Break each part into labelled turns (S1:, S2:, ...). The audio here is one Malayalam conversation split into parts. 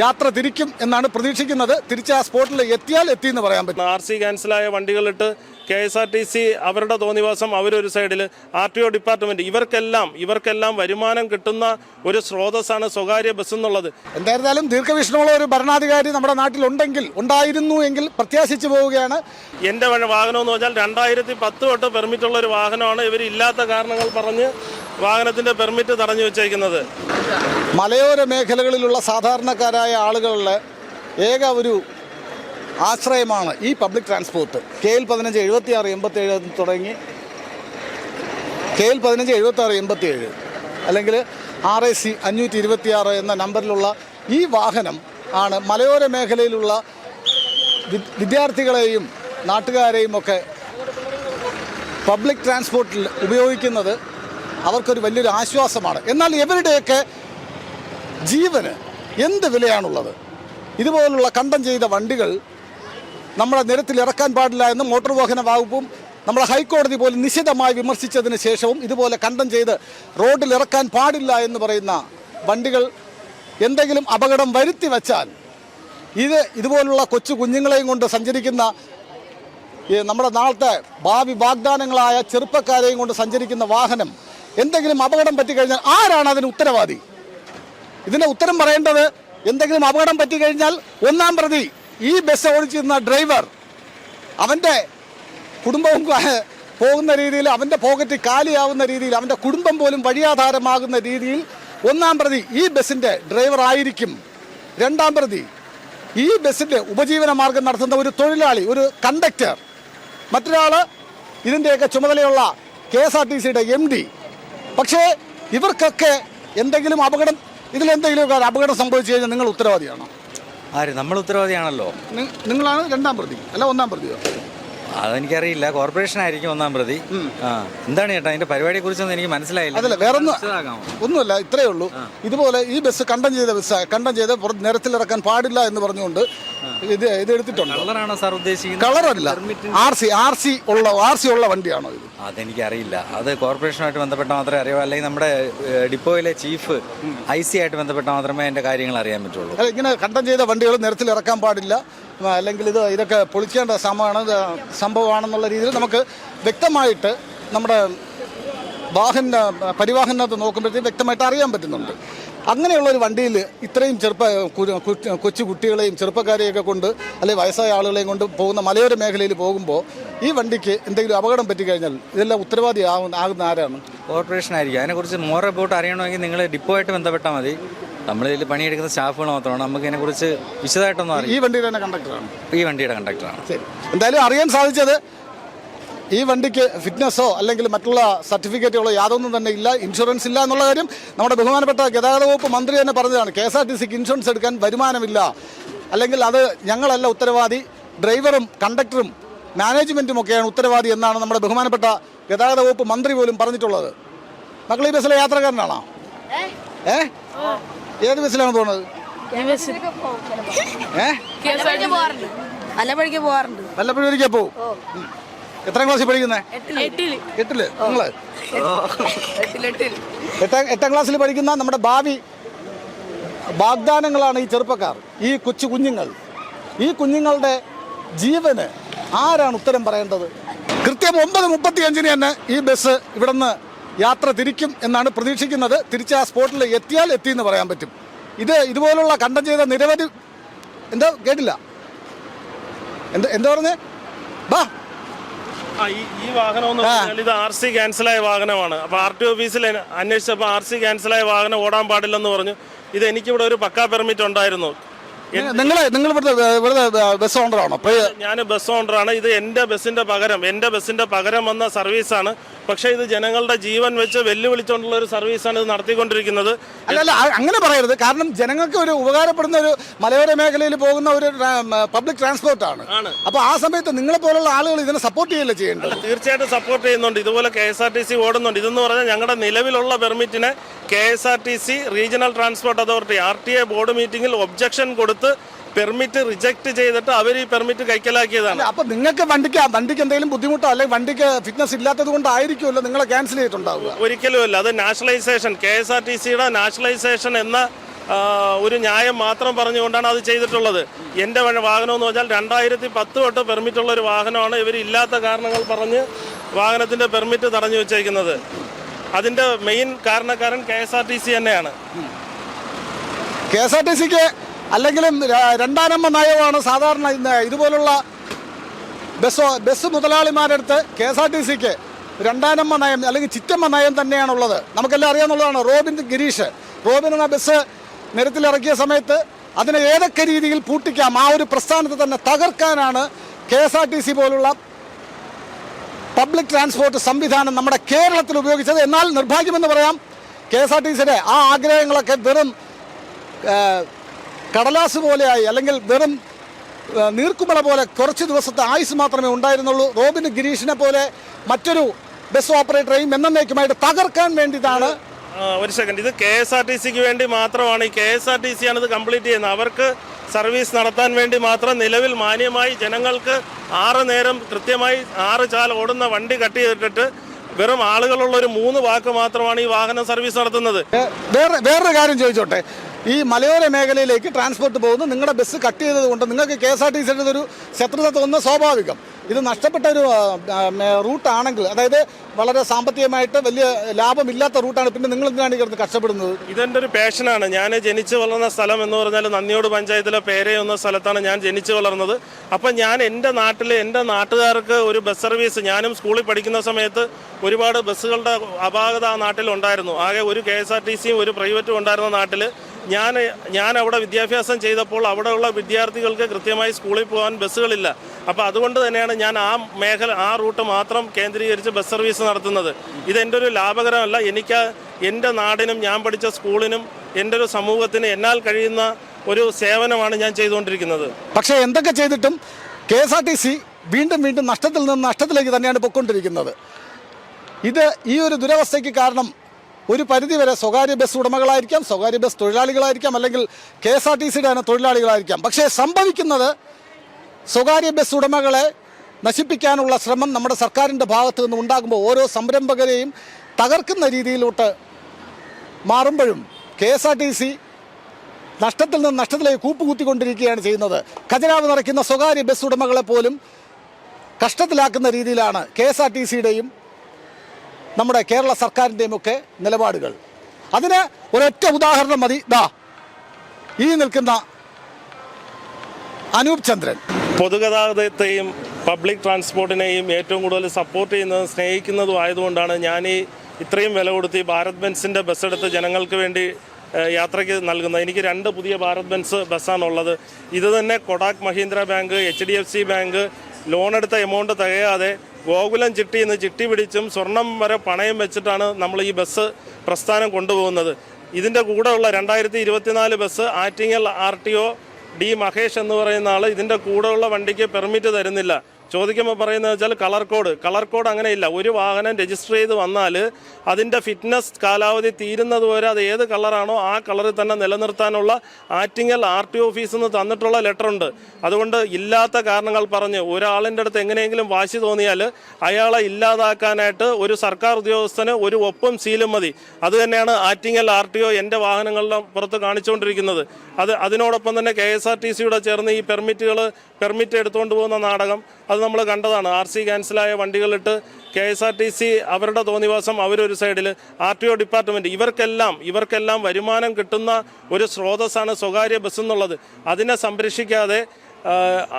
S1: യാത്ര തിരിക്കും എന്നാണ് പ്രതീക്ഷിക്കുന്നത്. തിരിച്ച് ആ സ്പോട്ടിൽ എത്തിയാൽ എത്തി എന്ന് പറയാൻ പറ്റും.
S2: ആർ സി ക്യാൻസലായ വണ്ടികളിട്ട് K S R T C അവരുടെ തോന്നിവാസം അവരൊരു സൈഡിൽ ആർ ടി ഒ ഡിപ്പാർട്ട്മെന്റ്. ഇവർക്കെല്ലാം ഇവർക്കെല്ലാം വരുമാനം കിട്ടുന്ന ഒരു സ്രോതസ്സാണ് സ്വകാര്യ ബസ് എന്നുള്ളത്.
S1: എന്തായിരുന്നാലും ദീർഘവീക്ഷണമുള്ള ഒരു ഭരണാധികാരി നമ്മുടെ നാട്ടിലുണ്ടെങ്കിൽ ഉണ്ടായിരുന്നു എങ്കിൽ പ്രത്യാശിച്ചു പോവുകയാണ്.
S2: എന്റെ വാഹനം എന്ന് പറഞ്ഞാൽ രണ്ടായിരത്തി പത്ത് തൊട്ട് പെർമിറ്റ് ഉള്ള ഒരു വാഹനമാണ് ഇവർ ഇല്ലാത്ത കാരണങ്ങൾ പറഞ്ഞ് വാഹനത്തിന്റെ പെർമിറ്റ് തടഞ്ഞു വെച്ചേക്കുന്നത്.
S1: മലയോര മേഖലകളിലുള്ള സാധാരണക്കാരായ ആളുകളുടെ ഏക ഒരു ആശ്രയമാണ് ഈ പബ്ലിക് ട്രാൻസ്പോർട്ട് കെ എൽ പതിനഞ്ച് എഴുപത്തി ആറ് എൺപത്തി ഏഴ് തുടങ്ങി. കെ എൽ പതിനഞ്ച് എഴുപത്തി ആറ് എൺപത്തി ഏഴ് അല്ലെങ്കിൽ ആർ എ സി അഞ്ഞൂറ്റി ഇരുപത്തി ആറ് എന്ന നമ്പറിലുള്ള ഈ വാഹനം ആണ് മലയോര മേഖലയിലുള്ള വിദ്യാർത്ഥികളെയും നാട്ടുകാരെയും ഒക്കെ പബ്ലിക് ട്രാൻസ്പോർട്ടിൽ ഉപയോഗിക്കുന്നത് അവർക്കൊരു വലിയൊരു ആശ്വാസമാണ്. എന്നാൽ ഇവരുടെയൊക്കെ ജീവന് എന്ത് വിലയാണുള്ളത്? ഇതുപോലുള്ള കണ്ടം ചെയ്ത വണ്ടികൾ നമ്മളെ നിരത്തിൽ ഇറക്കാൻ പാടില്ല എന്ന് മോട്ടോർ വാഹന വകുപ്പും നമ്മളെ ഹൈക്കോടതി പോലും നിശിതമായി വിമർശിച്ചതിന് ശേഷവും ഇതുപോലെ കണ്ടം ചെയ്ത് റോഡിൽ ഇറക്കാൻ പാടില്ല എന്ന് പറയുന്ന വണ്ടികൾ എന്തെങ്കിലും അപകടം വരുത്തി വച്ചാൽ ഇത് ഇതുപോലുള്ള കൊച്ചു കുഞ്ഞുങ്ങളെയും കൊണ്ട് സഞ്ചരിക്കുന്ന നമ്മുടെ നാളത്തെ ഭാവി വാഗ്ദാനങ്ങളായ ചെറുപ്പക്കാരെയും കൊണ്ട് സഞ്ചരിക്കുന്ന വാഹനം എന്തെങ്കിലും അപകടം പറ്റിക്കഴിഞ്ഞാൽ ആരാണ് അതിന് ഉത്തരവാദി? ഇതിന്റെ ഉത്തരം പറയേണ്ടത് എന്തെങ്കിലും അപകടം പറ്റിക്കഴിഞ്ഞാൽ ഒന്നാം പ്രതി ഈ ബസ് ഓടിച്ചിരുന്ന ഡ്രൈവർ അവന്റെ കുടുംബവും പോകുന്ന രീതിയിൽ അവന്റെ പോക്കറ്റ് കാലിയാവുന്ന രീതിയിൽ അവന്റെ കുടുംബം പോലും വഴിയാധാരമാകുന്ന രീതിയിൽ ഒന്നാം പ്രതി ഈ ബസ്സിന്റെ ഡ്രൈവർ ആയിരിക്കും. രണ്ടാം പ്രതി ഈ ബസ്സിന്റെ ഉപജീവന മാർഗം നടത്തുന്ന ഒരു തൊഴിലാളി ഒരു കണ്ടക്ടർ. മറ്റൊരാൾ ഇതിന്റെയൊക്കെ ചുമതലയുള്ള കെ എസ് ആർ ടി സിയുടെ എം ഡി. പക്ഷേ ഇവർക്കൊക്കെ എന്തെങ്കിലും അപകടം ഇതിലെന്തെങ്കിലുമൊക്കെ അപകടം സംഭവിച്ചു കഴിഞ്ഞാൽ നിങ്ങൾ ഉത്തരവാദിയാണോ?
S3: ആര്? നമ്മൾ ഉത്തരവാദിയാണല്ലോ.
S1: നിങ്ങളാണ് രണ്ടാം പ്രതി അല്ല ഒന്നാം പ്രതിയോ?
S3: അതെനിക്കറിയില്ല. കോർപ്പറേഷൻ ആയിരിക്കും ഒന്നാം പ്രതി. ആ. എന്താണ് ചേട്ടാ അതിന്റെ പരിപാടിയെ കുറിച്ചൊന്നും എനിക്ക് മനസ്സിലായില്ല.
S1: അതല്ല വേറെ ഒന്നുമല്ല ഇത്രയേ ഉള്ളൂ. ഇതുപോലെ ഈ ബസ് കണ്ടം ചെയ്ത ബസ് കണ്ടം ചെയ്ത് നിരത്തിലിറക്കാൻ പാടില്ല എന്ന് പറഞ്ഞുകൊണ്ട് ഇത് ഇത് എടുത്തിട്ടുണ്ട്.
S3: കളറാണോ സാർ ഉദ്ദേശിക്കുന്നത്?
S1: കളറല്ല ആർ സി ആർ സി ഉള്ള ആർ സി ഉള്ള വണ്ടിയാണോ ഇത്?
S3: അതെനിക്കറിയില്ല. അത് കോർപ്പറേഷനുമായിട്ട് ബന്ധപ്പെട്ട മാത്രമേ അറിയാവൂ അല്ലെങ്കിൽ നമ്മുടെ ഡിപ്പോയിലെ ചീഫ് ഐ സി ആയിട്ട് ബന്ധപ്പെട്ട മാത്രമേ എന്റെ കാര്യങ്ങൾ അറിയാൻ പറ്റുള്ളൂ.
S1: ഇങ്ങനെ കണ്ടം ചെയ്ത വണ്ടികൾ നിരത്തിൽ ഇറക്കാൻ പാടില്ല. അല്ലെങ്കിൽ ഇത് ഇതൊക്കെ പൊളിക്കേണ്ട സമയമാണ് സംഭവമാണെന്നുള്ള രീതിയിൽ നമുക്ക് വ്യക്തമായിട്ട് നമ്മുടെ വാഹന പരിവാഹനത്ത് നോക്കുമ്പോഴത്തേക്ക് വ്യക്തമായിട്ട് അറിയാൻ പറ്റുന്നുണ്ട്. അങ്ങനെയുള്ള ഒരു വണ്ടിയിൽ ഇത്രയും ചെറുപ്പ കൊച്ചു കുട്ടികളെയും ചെറുപ്പക്കാരെയൊക്കെ കൊണ്ട് അല്ലെങ്കിൽ വയസ്സായ ആളുകളെയും കൊണ്ട് പോകുന്ന മലയോര മേഖലയിൽ പോകുമ്പോൾ ഈ വണ്ടിക്ക് എന്തെങ്കിലും അപകടം പറ്റിക്കഴിഞ്ഞാൽ ഇതെല്ലാം ഉത്തരവാദി ആകുന്ന ആരാണ്?
S3: കോർപ്പറേഷൻ ആയിരിക്കും. അതിനെക്കുറിച്ച് മോർ റിപ്പോർട്ട് അറിയണമെങ്കിൽ നിങ്ങൾ ഡിപ്പോ ആയിട്ട് ബന്ധപ്പെട്ടാൽ മതി. നമ്മളിതിൽ പണിയെടുക്കുന്ന സ്റ്റാഫുകൾ മാത്രമാണ്. നമുക്ക് ഇതിനെക്കുറിച്ച് വിശദമായിട്ടൊന്നും അറിയാം ഈ
S1: വണ്ടിയുടെ തന്നെ കണ്ടക്ടറാണ്
S3: ഈ വണ്ടിയുടെ കണ്ടക്ടറാണ്
S1: ശരി. എന്തായാലും അറിയാൻ സാധിച്ചത് ഈ വണ്ടിക്ക് ഫിറ്റ്നസ്സോ അല്ലെങ്കിൽ മറ്റുള്ള സർട്ടിഫിക്കറ്റുകളോ യാതൊന്നും തന്നെ ഇല്ല ഇൻഷുറൻസ് ഇല്ല എന്നുള്ള കാര്യം നമ്മുടെ ബഹുമാനപ്പെട്ട ഗതാഗത വകുപ്പ് മന്ത്രി തന്നെ പറഞ്ഞതാണ്. കെ എസ് ആർ ടി സിക്ക് ഇൻഷുറൻസ് എടുക്കാൻ വരുമാനമില്ല. അല്ലെങ്കിൽ അത് ഞങ്ങളല്ല ഉത്തരവാദി ഡ്രൈവറും കണ്ടക്ടറും മാനേജ്മെന്റും ഒക്കെയാണ് ഉത്തരവാദി എന്നാണ് നമ്മുടെ ബഹുമാനപ്പെട്ട ഗതാഗത വകുപ്പ് മന്ത്രി പോലും പറഞ്ഞിട്ടുള്ളത്. മക്കൾ ഈ ബസ്സിലെ യാത്രക്കാരനാണോ? ഏ? ഏത് ബസ്സിലാണ് പോണത്? ഏ?
S4: വല്ലപ്പോഴേക്ക് പോവാറുണ്ട്. വല്ലപ്പോഴേക്ക്
S1: പോവും. എത്രാം ക്ലാസ്സിൽ പഠിക്കുന്നേ? എട്ടിൽ.
S4: നിങ്ങൾ?
S1: എട്ടാം എട്ടാം ക്ലാസ്സിൽ പഠിക്കുന്ന നമ്മുടെ ഭാവി വാഗ്ദാനങ്ങളാണ് ഈ ചെറുപ്പക്കാർ ഈ കൊച്ചു കുഞ്ഞുങ്ങൾ. ഈ കുഞ്ഞുങ്ങളുടെ ജീവന് ആരാണ് ഉത്തരം പറയേണ്ടത്? കൃത്യം ഒമ്പത് മുപ്പത്തി അഞ്ചിന് തന്നെ ഈ ബസ് ഇവിടുന്ന് യാത്ര തിരിക്കും എന്നാണ് പ്രതീക്ഷിക്കുന്നത്. തിരിച്ച് ആ സ്പോട്ടിൽ എത്തിയാൽ എത്തി എന്ന് പറയാൻ പറ്റും. ഇത് ഇതുപോലുള്ള കണ്ടം ചെയ്ത നിരവധി എന്താ? കേട്ടില്ല. എന്താ എന്താ പറഞ്ഞേ? ബാ.
S2: ഈ വാഹനം ഇത് ആർ സി ക്യാൻസലായ വാഹനമാണ്. അപ്പോൾ ആർ ടി ഓഫീസിൽ അന്വേഷിച്ചപ്പോൾ ആർ സി ക്യാൻസലായ വാഹനം ഓടാൻ പാടില്ലെന്ന് പറഞ്ഞു. ഇത് എനിക്കിവിടെ ഒരു പക്കാ പെർമിറ്റ് ഉണ്ടായിരുന്നു.
S1: നിങ്ങൾ നിങ്ങൾ ഇവിടുത്തെ ബസ് ഓണറാണോ
S2: ഞാൻ ബസ് ഓണറാണ് ഇത് എന്റെ ബസ്സിന്റെ പകരം എന്റെ ബസ്സിന്റെ പകരം വന്ന സർവീസാണ് പക്ഷേ ഇത് ജനങ്ങളുടെ ജീവൻ വെച്ച് വെല്ലുവിളിച്ചുകൊണ്ടുള്ള ഒരു സർവീസാണ് ഇത് നടത്തിക്കൊണ്ടിരിക്കുന്നത്.
S1: അല്ല അല്ല അങ്ങനെ പറയരുത്. കാരണം ജനങ്ങൾക്ക് ഒരു ഉപകാരപ്പെടുന്ന ഒരു മലയോര മേഖലയിൽ പോകുന്ന ഒരു പബ്ലിക് ട്രാൻസ്പോർട്ട് ആണ്.
S2: ആണ്.
S1: അപ്പൊ ആ സമയത്ത് നിങ്ങളെ പോലുള്ള ആളുകൾ ഇതിനെ സപ്പോർട്ട് ചെയ്യല്ലേ ചെയ്യേണ്ടത്?
S2: തീർച്ചയായിട്ടും സപ്പോർട്ട് ചെയ്യുന്നുണ്ട്. ഇതുപോലെ K S R T C ഓടുന്നുണ്ട്. ഇതെന്ന് പറഞ്ഞാൽ ഞങ്ങളുടെ നിലവിലുള്ള പെർമിറ്റിനെ K S R T C regional transport authority R T A board മീറ്റിംഗിൽ ഒബ്ജക്ഷൻ കൊടുത്ത് പെർമിറ്റ് റിജക്ട് ചെയ്തിട്ട് അവർ ഈ പെർമിറ്റ് കൈക്കലാക്കിയതാണ്.
S1: അപ്പൊ നിങ്ങൾക്ക് വണ്ടിക്ക് വണ്ടിക്ക് എന്തെങ്കിലും ബുദ്ധിമുട്ടോ അല്ലെങ്കിൽ വണ്ടിക്ക് ഫിറ്റ്നസ് ഇല്ലാത്തത് കൊണ്ടായിരിക്കുമല്ലോ നിങ്ങളെ ക്യാൻസൽ ചെയ്തിട്ടുണ്ടാവുക?
S2: ഒരിക്കലുമല്ല അത് nationalisation K S R T സിയുടെ നാഷണലൈസേഷൻ എന്ന ഒരു ന്യായം മാത്രം പറഞ്ഞുകൊണ്ടാണ് അത് ചെയ്തിട്ടുള്ളത്. എന്റെ വാഹനം എന്ന് പറഞ്ഞാൽ രണ്ടായിരത്തി പത്ത് തൊട്ട് പെർമിറ്റ് ഉള്ള ഒരു വാഹനമാണ് ഇവർ ഇല്ലാത്ത കാരണങ്ങൾ പറഞ്ഞ് വാഹനത്തിന്റെ പെർമിറ്റ് തടഞ്ഞു വെച്ചേക്കുന്നത്. അതിന്റെ മെയിൻ കാരണക്കാരൻ K S R T C തന്നെയാണ്.
S1: കെ എസ് ആർ ടി സിക്ക് അല്ലെങ്കിലും രണ്ടാനമ്മ നയമാണ് സാധാരണ ഇന്ന് ഇതുപോലുള്ള ബസ് ബസ് മുതലാളിമാരടുത്ത് കെ എസ് ആർ ടി സിക്ക് രണ്ടാനമ്മ നയം അല്ലെങ്കിൽ ചിറ്റമ്മ നയം തന്നെയാണുള്ളത്. നമുക്കെല്ലാം അറിയാമെന്നുള്ളതാണ് റോബിൻ ഗിരീഷ്. റോബിൻ എന്ന ബസ് നിരത്തിലിറക്കിയ സമയത്ത് അതിനെ ഏതൊക്കെ രീതിയിൽ പൂട്ടിക്കാം ആ ഒരു പ്രസ്ഥാനത്തെ തന്നെ തകർക്കാനാണ് K S R T C പോലുള്ള പബ്ലിക് ട്രാൻസ്പോർട്ട് സംവിധാനം നമ്മുടെ കേരളത്തിൽ ഉപയോഗിച്ചത്. എന്നാൽ നിർഭാഗ്യമെന്ന് പറയാം കെ എസ് ആർ ടി സിയുടെ ആ ആഗ്രഹങ്ങളൊക്കെ വെറും കടലാസ് പോലെയായി അല്ലെങ്കിൽ വെറും നീർക്കുമല പോലെ കുറച്ച് ദിവസത്തെ ആയുസ് മാത്രമേ ഉണ്ടായിരുന്നുള്ളൂ. റോബിൻ ഗിരീഷിനെ പോലെ മറ്റൊരു ബസ് ഓപ്പറേറ്ററെയും എന്നേക്കുമായിട്ട് തകർക്കാൻ വേണ്ടിയിട്ടാണ്
S2: ഒരു സെക്കൻഡ് ഇത് കെ എസ് ആർ ടി സിക്ക് വേണ്ടി മാത്രമാണ്. ഈ K S R T C ആണ് ഇത് കംപ്ലീറ്റ് ചെയ്യുന്നത്. അവർക്ക് സർവീസ് നടത്താൻ വേണ്ടി മാത്രം നിലവിൽ മാന്യമായി ജനങ്ങൾക്ക് ആറ് നേരം കൃത്യമായി ആറ് ചാൽ ഓടുന്ന വണ്ടി കട്ട് ചെയ്തിട്ട് വെറും ആളുകളുള്ള ഒരു മൂന്ന് വാക്ക് മാത്രമാണ് ഈ വാഹന സർവീസ് നടത്തുന്നത്.
S1: വേറെ വേറൊരു കാര്യം ചോദിച്ചോട്ടെ. ഈ മലയോര മേഖലയിലേക്ക് ട്രാൻസ്പോർട്ട് പോകുന്നു. നിങ്ങളുടെ ബസ് കട്ട് ചെയ്തത് കൊണ്ട് നിങ്ങൾക്ക് കെ എസ് ആർ ടി സിയുടെ ഒരു ശത്രുത തോന്നുന്നത് സ്വാഭാവികം. ഇത് നഷ്ടപ്പെട്ട ഒരു റൂട്ടാണെങ്കിൽ അതായത് വളരെ സാമ്പത്തികമായിട്ട് വലിയ ലാഭമില്ലാത്ത റൂട്ടാണ് പിന്നെ നിങ്ങൾ എന്തിനാണ് ഇവിടുന്ന് കഷ്ടപ്പെടുന്നത്?
S2: ഇതെന്റെ ഒരു പാഷനാണ് ഞാൻ ജനിച്ചു വളർന്ന സ്ഥലം എന്ന് പറഞ്ഞാൽ നന്ദിയോട് പഞ്ചായത്തിലെ പേരെ എന്ന സ്ഥലത്താണ് ഞാൻ ജനിച്ചു വളർന്നത്. അപ്പം ഞാൻ എന്റെ നാട്ടിൽ എന്റെ നാട്ടുകാർക്ക് ഒരു ബസ് സർവീസ് ഞാനും സ്കൂളിൽ പഠിക്കുന്ന സമയത്ത് ഒരുപാട് ബസ്സുകളുടെ അപാകത ആ നാട്ടിലുണ്ടായിരുന്നു ആകെ ഒരു കെ എസ് ആർ ടി സിയും ഒരു പ്രൈവറ്റും ഉണ്ടായിരുന്ന നാട്ടിൽ ഞാൻ ഞാൻ അവിടെ വിദ്യാഭ്യാസം ചെയ്തപ്പോൾ അവിടെയുള്ള വിദ്യാർത്ഥികൾക്ക് കൃത്യമായി സ്കൂളിൽ പോകാൻ ബസ്സുകളില്ല. അപ്പോൾ അതുകൊണ്ട് തന്നെയാണ് ഞാൻ ആ മേഖല ആ റൂട്ട് മാത്രം കേന്ദ്രീകരിച്ച് ബസ് സർവീസ് നടത്തുന്നത്. ഇതെന്റെ ഒരു ലാഭകരമല്ല. എനിക്ക് എന്റെ നാടിനും ഞാൻ പഠിച്ച സ്കൂളിനും എന്റെ ഒരു സമൂഹത്തിന് എന്നാൽ കഴിയുന്ന ഒരു സേവനമാണ് ഞാൻ ചെയ്തുകൊണ്ടിരിക്കുന്നത്.
S1: പക്ഷേ എന്തൊക്കെ ചെയ്തിട്ടും K S R T C വീണ്ടും വീണ്ടും നഷ്ടത്തിൽ നിന്ന് നഷ്ടത്തിലേക്ക് തന്നെയാണ് പൊയ്ക്കൊണ്ടിരിക്കുന്നത്. ഇത് ഈ ഒരു ദുരവസ്ഥയ്ക്ക് കാരണം ഒരു പരിധിവരെ സ്വകാര്യ ബസ് ഉടമകളായിരിക്കാം സ്വകാര്യ ബസ് തൊഴിലാളികളായിരിക്കാം അല്ലെങ്കിൽ കെ എസ് ആർ ടി സിയുടെ തന്നെ തൊഴിലാളികളായിരിക്കാം. പക്ഷേ സംഭവിക്കുന്നത് സ്വകാര്യ ബസ് ഉടമകളെ നശിപ്പിക്കാനുള്ള ശ്രമം നമ്മുടെ സർക്കാരിന്റെ ഭാഗത്ത് നിന്ന് ഉണ്ടാകുമ്പോൾ ഓരോ സംരംഭകരെയും തകർക്കുന്ന രീതിയിലോട്ട് മാറുമ്പോഴും K S R T C നഷ്ടത്തിൽ നിന്ന് നഷ്ടത്തിലേക്ക് കൂപ്പുകുത്തിക്കൊണ്ടിരിക്കുകയാണ് ചെയ്യുന്നത്. ഖജനാവ് നിറയ്ക്കുന്ന സ്വകാര്യ ബസ് ഉടമകളെ പോലും കഷ്ടത്തിലാക്കുന്ന രീതിയിലാണ് കെ എസ് ആർ ടി സിയുടെയും നമ്മുടെ കേരള സർക്കാരിന്റെയും ഒക്കെ നിലപാടുകൾ. അതിന് ഒരൊറ്റ ഉദാഹരണം മതി. ദാ ഈ നിൽക്കുന്ന അനൂപ് ചന്ദ്രൻ.
S2: പൊതുഗതാഗതത്തെയും പബ്ലിക് ട്രാൻസ്പോർട്ടിനെയും ഏറ്റവും കൂടുതൽ സപ്പോർട്ട് ചെയ്യുന്നതും സ്നേഹിക്കുന്നതും ആയതുകൊണ്ടാണ് ഞാൻ ഈ ഇത്രയും വില കൊടുത്ത് ഈ ഭാരത് ബെൻസിന്റെ ബസ് എടുത്ത് ജനങ്ങൾക്ക് വേണ്ടി യാത്രയ്ക്ക് നൽകുന്നത്. എനിക്ക് രണ്ട് പുതിയ ഭാരത് ബെൻസ് ബസ്സാണുള്ളത്. ഇത് തന്നെ Kotak Mahindra bank H D F C bank. Loan എടുത്ത എമൗണ്ട് തികയാതെ ഗോകുലം ചിട്ടി എന്ന് ചിട്ടി പിടിച്ചും സ്വർണം വരെ പണയം വെച്ചിട്ടാണ് നമ്മൾ ഈ ബസ് പ്രസ്ഥാനം കൊണ്ടുപോകുന്നത്. ഇതിന്റെ കൂടെയുള്ള രണ്ടായിരത്തി ഇരുപത്തിനാല് bus Attingal R T O D Mahesh എന്ന് പറയുന്ന ആൾ ഇതിന്റെ കൂടെയുള്ള വണ്ടിക്ക് പെർമിറ്റ് തരുന്നില്ല. ചോദിക്കുമ്പോൾ പറയുന്നത് വെച്ചാൽ കളർ കോഡ് കളർ കോഡ് അങ്ങനെയില്ല. ഒരു വാഹനം രജിസ്റ്റർ ചെയ്ത് വന്നാൽ അതിന്റെ ഫിറ്റ്നസ് കാലാവധി തീരുന്നത് വരെ അത് ഏത് കളറാണോ ആ കളറിൽ തന്നെ നിലനിർത്താനുള്ള ആറ്റിങ്ങൽ ആർ ടി ഓഫീസിൽ നിന്ന് തന്നിട്ടുള്ള ലെറ്റർ ഉണ്ട്. അതുകൊണ്ട് ഇല്ലാത്ത കാരണങ്ങൾ പറഞ്ഞ് ഒരാളിന്റെ അടുത്ത് എങ്ങനെയെങ്കിലും വാശി തോന്നിയാൽ അയാളെ ഇല്ലാതാക്കാനായിട്ട് ഒരു സർക്കാർ ഉദ്യോഗസ്ഥന് ഒരു ഒപ്പം സീലും മതി. അത് തന്നെയാണ് ആറ്റിങ്ങൽ ആർ ടി ഒ എന്റെ വാഹനങ്ങളുടെ പുറത്ത് കാണിച്ചുകൊണ്ടിരിക്കുന്നത്. അത് അതിനോടൊപ്പം തന്നെ കെ എസ് ആർ ടി സിയുടെ ചേർന്ന് ഈ പെർമിറ്റുകൾ പെർമിറ്റ് എടുത്തുകൊണ്ട് പോകുന്ന നാടകം. അത് നമ്മൾ കണ്ടതാണ്. ആർ സി ക്യാൻസലായ വണ്ടികളിട്ട് K S R T C അവരുടെ തോന്നിവാസം അവരൊരു സൈഡിൽ ആർ ടി ഒ ഡിപ്പാർട്ട്മെന്റ് ഇവർക്കെല്ലാം ഇവർക്കെല്ലാം വരുമാനം കിട്ടുന്ന ഒരു സ്രോതസ്സാണ് സ്വകാര്യ ബസ് എന്നുള്ളത്. അതിനെ സംരക്ഷിക്കാതെ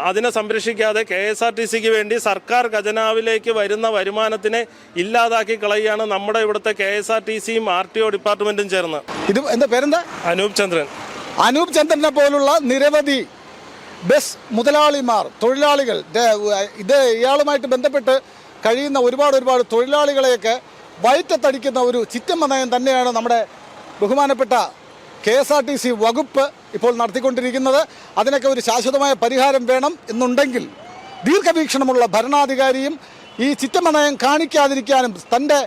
S2: അതിനെ സംരക്ഷിക്കാതെ കെ എസ് ആർ ടി സിക്ക് വേണ്ടി സർക്കാർ ഖജനാവിലേക്ക് വരുന്ന വരുമാനത്തിനെ ഇല്ലാതാക്കി കളയുകയാണ് നമ്മുടെ ഇവിടുത്തെ കെ എസ് ആർ ടി സിയും ആർ ടി ഒ ഡിപ്പാർട്ട്മെന്റും ചേർന്ന്.
S1: ഇത് എന്താ പേരെന്താ?
S2: അനൂപ് ചന്ദ്രൻ.
S1: അനൂപ് ചന്ദ്രനെ പോലുള്ള നിരവധി ബസ് മുതലാളിമാർ തൊഴിലാളികൾ ഇത് ഇയാളുമായിട്ട് ബന്ധപ്പെട്ട് കഴിയുന്ന ഒരുപാട് ഒരുപാട് തൊഴിലാളികളെയൊക്കെ വയറ്റത്തടിക്കുന്ന ഒരു ചിറ്റമ്മ നയം തന്നെയാണ് നമ്മുടെ ബഹുമാനപ്പെട്ട K S R T C വകുപ്പ് ഇപ്പോൾ നടത്തിക്കൊണ്ടിരിക്കുന്നത്. അതിനൊക്കെ ഒരു ശാശ്വതമായ പരിഹാരം വേണം എന്നുണ്ടെങ്കിൽ ദീർഘവീക്ഷണമുള്ള ഭരണാധികാരിയും ഈ ചിറ്റമ്മ നയം കാണിക്കാതിരിക്കാനും തന്റെ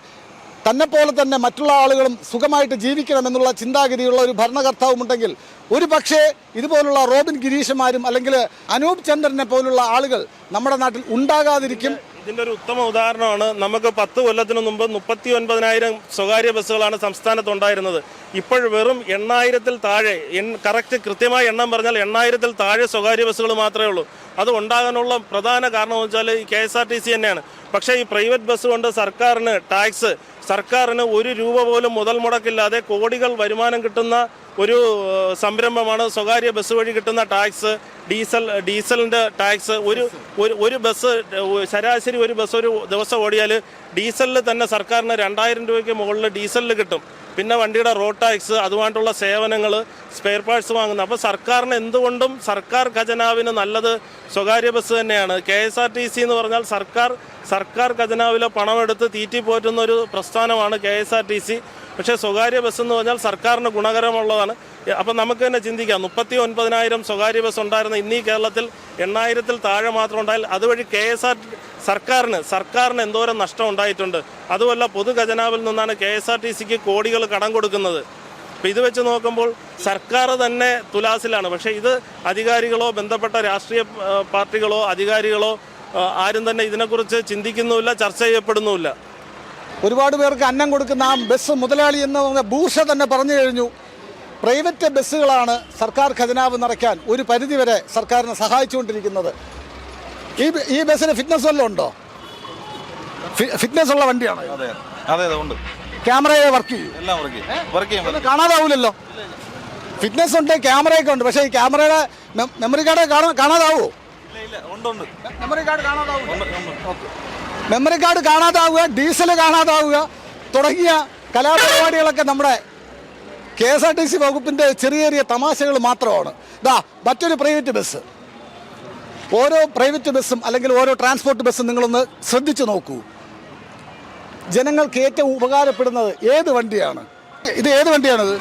S1: തന്നെപ്പോലെ തന്നെ മറ്റുള്ള ആളുകളും സുഖമായിട്ട് ജീവിക്കണമെന്നുള്ള ചിന്താഗതിയുള്ള ഒരു ഭരണകർത്താവുമുണ്ടെങ്കിൽ ഒരു പക്ഷേ ഇതുപോലുള്ള റോബിൻ ഗിരീഷന്മാരും അല്ലെങ്കിൽ അനൂപ് ചന്ദ്രനെ പോലുള്ള ആളുകൾ നമ്മുടെ നാട്ടിൽ ഉണ്ടാകാതിരിക്കും.
S2: ഇതിന്റെ ഒരു ഉത്തമ ഉദാഹരണമാണ് നമുക്ക് പത്ത് കൊല്ലത്തിന് മുമ്പ് മുപ്പത്തി ഒൻപതിനായിരം സ്വകാര്യ ബസ്സുകളാണ് സംസ്ഥാനത്ത് ഉണ്ടായിരുന്നത്. ഇപ്പോൾ വെറും എണ്ണായിരത്തിൽ താഴെ കറക്റ്റ് കൃത്യമായ എണ്ണം പറഞ്ഞാൽ എണ്ണായിരത്തിൽ താഴെ സ്വകാര്യ ബസ്സുകൾ മാത്രമേ ഉള്ളൂ. അത് ഉണ്ടാകാനുള്ള പ്രധാന കാരണം വെച്ചാൽ ഈ K S R T C തന്നെയാണ്. പക്ഷേ ഈ പ്രൈവറ്റ് ബസ് കൊണ്ട് സർക്കാരിന് ടാക്സ് സർക്കാരിന് ഒരു രൂപ പോലും മുതൽ മുടക്കില്ലാതെ കോടികൾ വരുമാനം കിട്ടുന്ന ഒരു സംരംഭമാണ് സ്വകാര്യ ബസ് വഴി കിട്ടുന്ന ടാക്സ് ഡീസൽ ഡീസലിന്റെ ടാക്സ് ഒരു ഒരു ബസ് ശരാശരി ഒരു ബസ് ഒരു ദിവസം ഓടിയാൽ ഡീസലിൽ തന്നെ സർക്കാരിന് രണ്ടായിരം രൂപയ്ക്ക് മുകളിൽ ഡീസലിൽ കിട്ടും. പിന്നെ വണ്ടിയുടെ റോഡ് ടാക്സ് അതുമായിട്ടുള്ള സേവനങ്ങൾ സ്പെയർ പാർട്സ് വാങ്ങുന്നത്. അപ്പോൾ സർക്കാരിന് എന്തുകൊണ്ടും സർക്കാർ ഖജനാവിന് നല്ലത് സ്വകാര്യ ബസ് തന്നെയാണ്. K S R T C എന്ന് പറഞ്ഞാൽ സർക്കാർ സർക്കാർ ഖജനാവിലെ പണമെടുത്ത് തീറ്റി പോറ്റുന്ന ഒരു പ്രസ്ഥാനമാണ് K S R T C. പക്ഷേ സ്വകാര്യ ബസ് എന്ന് പറഞ്ഞാൽ സർക്കാരിന് ഗുണകരമുള്ളതാണ്. അപ്പം നമുക്ക് തന്നെ ചിന്തിക്കാം മുപ്പത്തി ഒൻപതിനായിരം സ്വകാര്യ ബസ് ഉണ്ടായിരുന്ന ഇന്നീ കേരളത്തിൽ എണ്ണായിരത്തിൽ താഴെ മാത്രം ഉണ്ടായാൽ അതുവഴി കെ എസ് ആർ സർക്കാരിന് സർക്കാരിന് എന്തോരം നഷ്ടം ഉണ്ടായിട്ടുണ്ട്. അതുമല്ല പൊതു ഖജനാവിൽ നിന്നാണ് കെ എസ് ആർ ടി സിക്ക് കോടികൾ കടം കൊടുക്കുന്നത്. അപ്പോൾ ഇത് വെച്ച് നോക്കുമ്പോൾ സർക്കാർ തന്നെ തുലാസിലാണ്. പക്ഷേ ഇത് അധികാരികളോ ബന്ധപ്പെട്ട രാഷ്ട്രീയ പാർട്ടികളോ അധികാരികളോ ആരും തന്നെ ഇതിനെക്കുറിച്ച് ചിന്തിക്കുന്നുമില്ല ചർച്ച ചെയ്യപ്പെടുന്നുമില്ല.
S1: ഒരുപാട് പേർക്ക് അന്നം കൊടുക്കുന്ന ആ ബസ് മുതലാളി എന്ന് പറഞ്ഞ ഭൂഷ തന്നെ പറഞ്ഞു കഴിഞ്ഞു. പ്രൈവറ്റ് ബസ്സുകളാണ് സർക്കാർ ഖജനാവ് നിറയ്ക്കാൻ ഒരു പരിധിവരെ സർക്കാരിനെ സഹായിച്ചുകൊണ്ടിരിക്കുന്നത്. ഈ ഈ ബസ്സിന് ഫിറ്റ്നസ് വല്ലതും ഉണ്ടോ? ഫിറ്റ്നസ് ഉള്ള വണ്ടിയാണ്
S5: അതെ അതെ ഉണ്ട്.
S1: ക്യാമറയെ വർക്ക് ചെയ്യും.
S5: എല്ലാം വർക്ക് ചെയ്യും. വർക്ക് ചെയ്യും
S1: ഒന്നും കാണാതാവൂലല്ലോ. ഫിറ്റ്നസ് ഉണ്ട് ക്യാമറയൊക്കെ ഉണ്ട്. പക്ഷേ ഈ ക്യാമറയുടെ മെമ്മറി കാർഡ് കാണാതാവുമോ കാണാതാവോ
S5: ഇല്ല ഇല്ല ഉണ്ട് ഉണ്ട്
S1: മെമ്മറി കാർഡ് കാണാതാവോ
S5: ഉണ്ട് ഉണ്ട്.
S1: മെമ്മറി കാർഡ് കാണാതാവുക ഡീസൽ കാണാതാവുക തുടങ്ങിയ കലാപരിപാടികളൊക്കെ നമ്മുടെ K S R T C വകുപ്പിന്റെ ചെറിയ ചെറിയ തമാശകൾ മാത്രമാണ്. ഇതാ മറ്റൊരു പ്രൈവറ്റ് ബസ് ഓരോ പ്രൈവറ്റ് ബസ്സും അല്ലെങ്കിൽ ഓരോ ട്രാൻസ്പോർട്ട് ബസ്സും നിങ്ങളൊന്ന് ശ്രദ്ധിച്ചു നോക്കൂ. ജനങ്ങൾക്ക് ഏറ്റവും ഉപകാരപ്പെടുന്നത് ഏത് വണ്ടിയാണ്? ഇത് ഏത് വണ്ടിയാണിത്?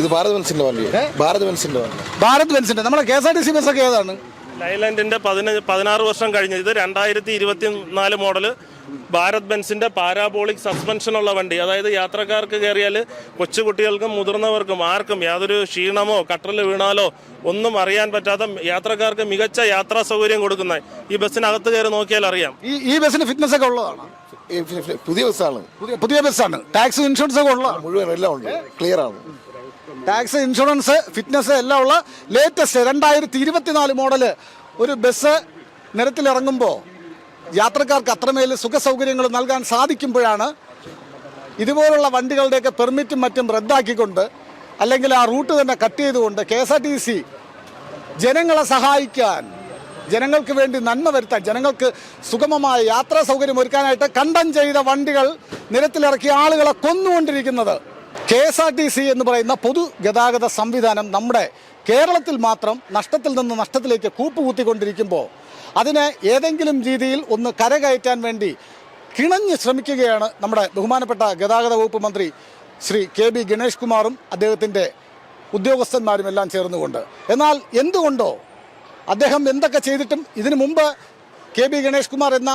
S6: ഇത് ഭാരത് ബെൻസിന്റെ വണ്ടി. ഭാരത് ബെൻസിന്റെ വണ്ടി.
S1: ഭാരത് ബെൻസിന്റെ നമ്മുടെ K S R T C ബസ്സൊക്കെ ഏതാണ്?
S2: ലൈലാൻഡിന്റെ പതിനഞ്ച് പതിനാറ് വർഷം കഴിഞ്ഞ. ഇത് രണ്ടായിരത്തി ഇരുപത്തി നാല് മോഡൽ ഭാരത് ബെൻസിന്റെ പാരാബോളിക് സസ്പെൻഷൻ ഉള്ള വണ്ടി. അതായത് യാത്രക്കാർക്ക് കയറിയാൽ കൊച്ചുകുട്ടികൾക്കും മുതിർന്നവർക്കും ആർക്കും യാതൊരു ക്ഷീണമോ കട്ടറിൽ വീണാലോ ഒന്നും അറിയാൻ പറ്റാത്ത യാത്രക്കാർക്ക് മികച്ച യാത്രാ സൗകര്യം കൊടുക്കുന്ന ഈ ബസ്സിനകത്ത് കയറി നോക്കിയാൽ അറിയാം.
S1: ഈ ഈ ബസ്സിന് ഫിറ്റ്നസ് ഒക്കെ ഉള്ളതാണ്?
S6: ഈ പുതിയ ബസ്സാണ്.
S1: പുതിയ പുതിയ ബസ്സാണ്. ടാക്സ് ഇൻഷുറൻസ് ഒക്കെ ഉള്ളതാണ്?
S6: മുഴുവൻ എല്ലാം ഉണ്ട്. ക്ലിയർ ആണ്.
S1: ടാക്സ് ഇൻഷുറൻസ് ഫിറ്റ്നസ് എല്ലാം ഉള്ള ലേറ്റസ്റ്റ് രണ്ടായിരത്തി ഇരുപത്തിനാല് മോഡൽ ഒരു ബസ് നിരത്തിലിറങ്ങുമ്പോൾ യാത്രക്കാർക്ക് അത്രമേൽ സുഖസൗകര്യങ്ങൾ നൽകാൻ സാധിക്കുമ്പോഴാണ് ഇതുപോലുള്ള വണ്ടികളുടെയൊക്കെ പെർമിറ്റും മറ്റും റദ്ദാക്കിക്കൊണ്ട് അല്ലെങ്കിൽ ആ റൂട്ട് തന്നെ കട്ട് ചെയ്തുകൊണ്ട് K S R T C ജനങ്ങളെ സഹായിക്കാൻ ജനങ്ങൾക്ക് വേണ്ടി നന്മ വരുത്താൻ ജനങ്ങൾക്ക് സുഗമമായ യാത്രാ സൗകര്യം ഒരുക്കാനായിട്ട് കണ്ടം ചെയ്ത വണ്ടികൾ നിരത്തിലിറക്കിയ ആളുകളെ കൊന്നുകൊണ്ടിരിക്കുന്നത് K S R T C എന്ന് പറയുന്ന പൊതുഗതാഗത സംവിധാനം നമ്മുടെ കേരളത്തിൽ മാത്രം നഷ്ടത്തിൽ നിന്ന് നഷ്ടത്തിലേക്ക് കൂപ്പുകൂത്തിക്കൊണ്ടിരിക്കുമ്പോൾ അതിനെ ഏതെങ്കിലും രീതിയിൽ ഒന്ന് കരകയറ്റാൻ വേണ്ടി കിണഞ്ഞ് ശ്രമിക്കുകയാണ് നമ്മുടെ ബഹുമാനപ്പെട്ട ഗതാഗത വകുപ്പ് മന്ത്രി ശ്രീ കെ ബി ഗണേഷ് കുമാറും അദ്ദേഹത്തിന്റെ ഉദ്യോഗസ്ഥന്മാരും എല്ലാം ചേർന്നുകൊണ്ട്. എന്നാൽ എന്തുകൊണ്ടോ അദ്ദേഹം എന്തൊക്കെ ചെയ്തിട്ടും ഇതിനു മുമ്പ് കെ ബി ഗണേഷ് കുമാർ എന്ന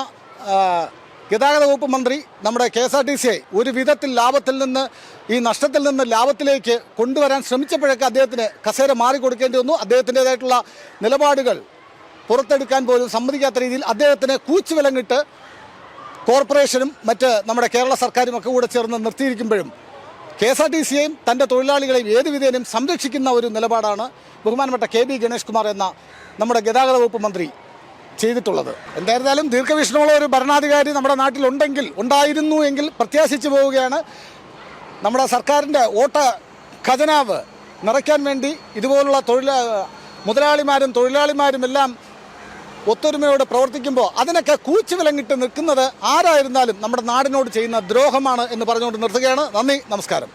S1: ഗതാഗത വകുപ്പ് മന്ത്രി നമ്മുടെ കെ എസ് ആർ ടി സിയെ ഒരു വിധത്തിൽ ലാഭത്തിൽ നിന്ന് ഈ നഷ്ടത്തിൽ നിന്ന് ലാഭത്തിലേക്ക് കൊണ്ടുവരാൻ ശ്രമിച്ചപ്പോഴൊക്കെ അദ്ദേഹത്തിന് കസേര മാറിക്കൊടുക്കേണ്ടി വന്നു. അദ്ദേഹത്തിന്റെതായിട്ടുള്ള നിലപാടുകൾ പുറത്തെടുക്കാൻ പോലും സമ്മതിക്കാത്ത രീതിയിൽ അദ്ദേഹത്തിന് കൂച്ചുവിലങ്ങിട്ട് കോർപ്പറേഷനും മറ്റ് നമ്മുടെ കേരള സർക്കാരും ഒക്കെ കൂടെ ചേർന്ന് നിർത്തിയിരിക്കുമ്പോഴും കെ എസ് ആർ ടി സിയെയും തന്റെ തൊഴിലാളികളെയും ഏത് വിധേനയും സംരക്ഷിക്കുന്ന ഒരു നിലപാടാണ് ബഹുമാനപ്പെട്ട കെ ബി ഗണേഷ് കുമാർ എന്ന നമ്മുടെ ഗതാഗത വകുപ്പ് മന്ത്രി ചെയ്തിട്ടുള്ളത്. എന്തായിരുന്നാലും ദീർഘവീക്ഷണമുള്ള ഒരു ഭരണാധികാരി നമ്മുടെ നാട്ടിലുണ്ടെങ്കിൽ ഉണ്ടായിരുന്നു എങ്കിൽ പ്രത്യാശിച്ചു പോവുകയാണ്. നമ്മുടെ സർക്കാരിന്റെ ഓട്ട ഖജനാവ് നിറയ്ക്കാൻ വേണ്ടി ഇതുപോലുള്ള തൊഴിൽ മുതലാളിമാരും തൊഴിലാളിമാരും എല്ലാം ഒത്തൊരുമയോട് പ്രവർത്തിക്കുമ്പോൾ അതിനൊക്കെ കൂച്ചു വിലങ്ങിട്ട് നിൽക്കുന്നത് ആരായിരുന്നാലും നമ്മുടെ നാടിനോട് ചെയ്യുന്ന ദ്രോഹമാണ് എന്ന് പറഞ്ഞുകൊണ്ട് നിർത്തുകയാണ്. നന്ദി നമസ്കാരം.